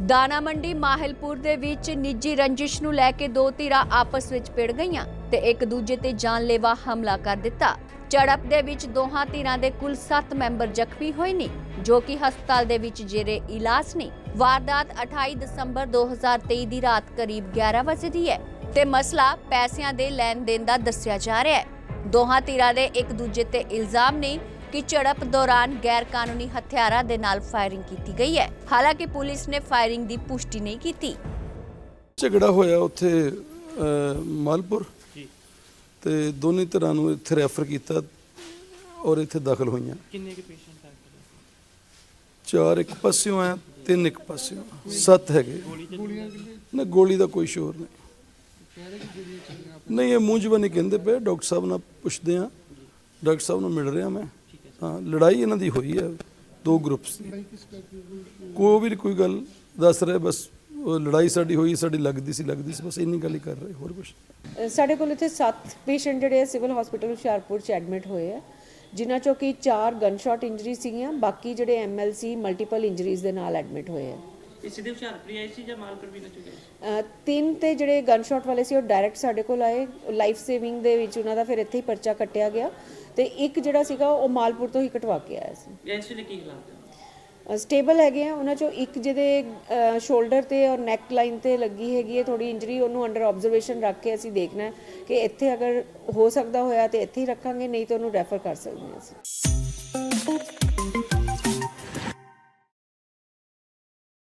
ਦਾਣਾ ਮੰਡੀ ਮਾਹਿਲਪੁਰ ਦੇ ਵਿੱਚ ਨਿੱਜੀ ਰੰਜਿਸ਼ ਨੂੰ ਲੈ ਕੇ ਦੋ ਧਿਰਾਂ ਆਪਸ ਵਿੱਚ ਭਿੜ ਗਈਆਂ ਤੇ ਇੱਕ ਦੂਜੇ ਤੇ ਜਾਨਲੇਵਾ ਹਮਲਾ ਕਰ ਦਿੱਤਾ। ਝੜਪ ਦੇ ਵਿੱਚ ਦੋਹਾਂ ਧਿਰਾਂ ਦੇ ਕੁੱਲ 7 ਮੈਂਬਰ ਜ਼ਖਮੀ ਹੋਏ ਨੇ, ਜੋ ਕਿ ਹਸਪਤਾਲ ਦੇ ਵਿੱਚ ਜੇਰੇ ਇਲਾਜ ਨੇ। ਵਾਰਦਾਤ 28 ਦਸੰਬਰ 2023 ਦੀ ਰਾਤ ਕਰੀਬ 11 ਵਜੇ ਦੀ ਹੈ ਤੇ ਮਸਲਾ ਪੈਸਿਆਂ ਦੇ ਲੈਣ ਦੇਣ ਦਾ ਦੱਸਿਆ ਜਾ ਰਿਹਾ ਹੈ। ਦੋਹਾਂ ਧਿਰਾਂ ਦੇ ਇੱਕ ਦੂਜੇ ਤੇ ਇਲਜ਼ਾਮ ਨੇ ਕਿ ਝੜਪ ਦੌਰਾਨ ਗੈਰ ਕਾਨੂੰਨੀ ਹਥਿਆਰਾਂ ਦੇ ਨਾਲ ਫਾਇਰਿੰਗ ਕੀਤੀ ਗਈ ਹੈ। ਹਾਲਾਂਕਿ ਪੁਲਿਸ ਨੇ ਫਾਇਰਿੰਗ ਦੀ ਪੁਸ਼ਟੀ ਨਹੀਂ ਕੀਤੀ। ਝਗੜਾ ਹੋਇਆ ਉੱਥੇ ਮਾਲਪੁਰ। ਤੇ ਦੋਨੇ ਤਰ੍ਹਾਂ ਨੂੰ ਇੱਥੇ ਰੈਫਰ ਕੀਤਾ ਔਰ ਇੱਥੇ ਦਾਖਲ ਹੋਈਆਂ। ਕਿੰਨੇ ਕੇ ਪੇਸ਼ੈਂਟ ਆ ਚਾਰ ਇੱਕ ਪਾਸਿਓਂ ਆ ਤਿੰਨ ਇੱਕ ਪਾਸਿਓਂ। ਸੱਤ ਹੈਗੇ। ਨਾ ਗੋਲੀ ਦਾ ਕੋਈ ਸ਼ੋਰ ਨਹੀਂ। ਨਹੀਂ ਇਹ ਮੂੰਹ ਜਵਾਨੀ ਕਹਿੰਦੇ ਪਏ ਡਾਕਟਰ ਸਾਹਿਬ ਨਾਲ ਪੁੱਛਦੇ ਆ। ਡਾਕਟਰ ਸਾਹਿਬ ਨੂੰ ਮਿਲ ਰਿਹਾ ਮੈਂ। ਹਾਂ, ਲੜਾਈ ਇਹਨਾਂ ਦੀ ਹੋਈ ਹੈ, ਦੋ ਗਰੁੱਪਸ ਦੀ। ਕੋਈ ਵੀ ਕੋਈ ਗੱਲ ਦੱਸ ਰਹੇ, ਬਸ ਲੜਾਈ ਸਾਡੀ ਹੋਈ, ਸਾਡੀ ਲੱਗਦੀ ਸੀ ਲੱਗਦੀ ਸੀ, ਬਸ ਇੰਨੀ ਗੱਲ ਹੀ ਕਰ ਰਹੇ, ਹੋਰ ਕੁਝ ਸਾਡੇ ਕੋਲ ਇੱਥੇ 7 ਪੇਸ਼ੈਂਟ ਜਿਹੜੇ ਸਿਵਲ ਹਸਪੀਟਲ ਹੁਸ਼ਿਆਰਪੁਰ ਚ ਐਡਮਿਟ ਹੋਏ ਆ, ਜਿਨ੍ਹਾਂ ਚੋਂ ਕਿ 4 ਗਨ ਸ਼ਾਟ ਇੰਜਰੀ ਸੀਗੀਆਂ, ਬਾਕੀ ਜਿਹੜੇ ਐਮਐਲਸੀ ਮਲਟੀਪਲ ਇੰਜਰੀਜ਼ ਦੇ ਨਾਲ ਐਡਮਿਟ ਹੋਏ ਆ। ਇਹ ਸਿੱਧੇ ਹੁਸ਼ਿਆਰਪੁਰ ਹੀ ਆਏ ਸੀ ਜਾਂ ਮਾਲਪੁਰ ਵੀ ਨਾ ਚੁੱਕੇ ਅ, ਤਿੰਨ ਤੇ ਜਿਹੜੇ ਗਨ ਸ਼ਾਟ ਵਾਲੇ ਸੀ ਉਹ ਡਾਇਰੈਕਟ ਸਾਡੇ ਕੋਲ ਆਏ। ਲਾਈਫ ਸੇਵਿੰਗ ਦੇ ਵਿੱਚ ਉਹਨਾਂ ਦਾ ਫਿਰ ਇੱਥੇ ਹੀ ਪਰਚਾ ਕੱਟਿਆ ਗਿਆ। ਤੇ ਇੱਕ ਜਿਹੜਾ ਸੀਗਾ ਉਹ ਮਾਲਪੁਰ ਤੋਂ ਹੀ ਕਟਵਾ ਕੇ ਆਇਆ ਸੀ। ਇਸ ਵੇਲੇ ਕੀ ਹਾਲਾਤ ਹੈ ਸਟੇਬਲ ਹੈਗੇ ਆ। ਉਹਨਾਂ ਚੋਂ ਇੱਕ ਜਿਹਦੇ ਸ਼ੋਲਡਰ ਤੇ ਔਰ ਨੈਕ ਲਾਈਨ ਤੇ ਲੱਗੀ ਹੈਗੀ ਹੈ ਥੋੜੀ ਇੰਜਰੀ ਉਹਨੂੰ ਅੰਡਰ ਆਬਜ਼ਰਵੇਸ਼ਨ ਰੱਖ ਕੇ ਅਸੀਂ ਦੇਖਣਾ ਹੈ ਕਿ ਇੱਥੇ ਅਗਰ ਹੋ ਸਕਦਾ ਹੋਇਆ ਤੇ ਇੱਥੇ ਹੀ ਰੱਖਾਂਗੇ ਨਹੀਂ ਤਾਂ ਉਹਨੂੰ ਰੈਫਰ ਕਰ ਸਕਦੇ ਹਾਂ ਅਸੀਂ।